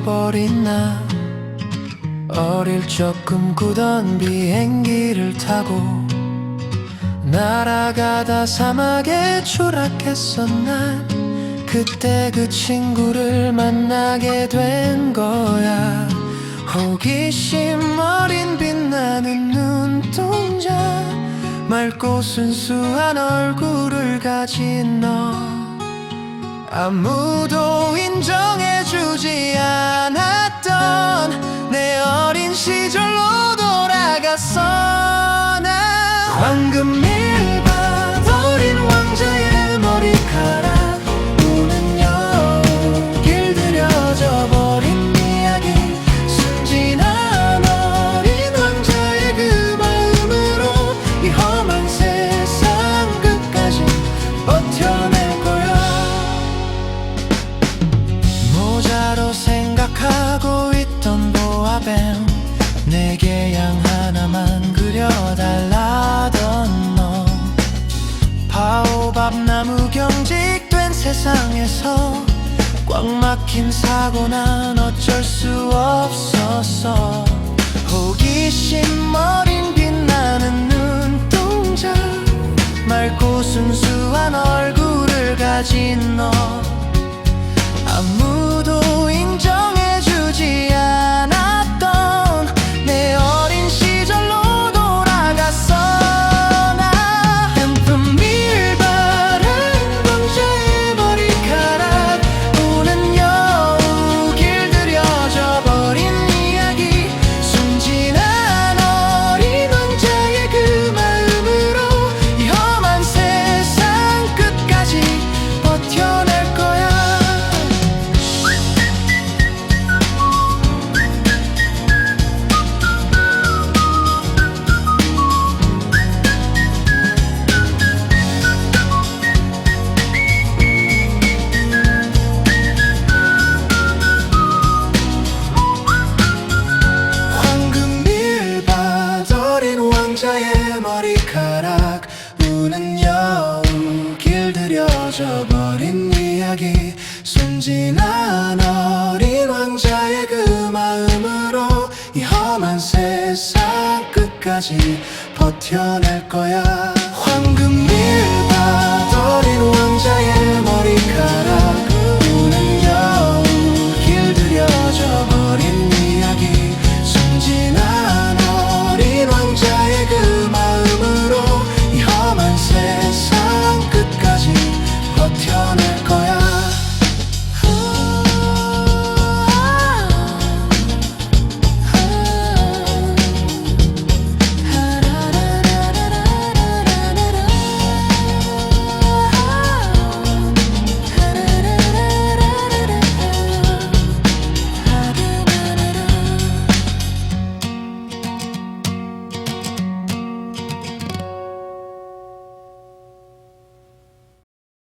빛나. 어릴 적 꿈꾸던 비행기를 타고 날아가다 사막에 추락했어 난 그때 그 친구를 만나게 된 거야. 호기심 어린 빛나는 눈동자 맑고 순수한 얼굴을 가진 너 아무도 인정해주지 않았던 내 어린 시절로 돌아갔어. 난 황금 밀밭 어린 왕자의 머리카락 보아뱀 내게 양 하나만 그려달라던 너. 바오밥 나무 경직된 세상에서 꽉 막힌 사고 난 어쩔 수 없었어 호기심 어린 빛나는 눈동자 맑고 순수한 얼굴을 가진 너 왕자의 머리카락. 우는 여우 길들여져 버린 이야기. 순진한 어린 왕자의 그 마음으로 이 험한 세상 끝까지 버텨낼 거야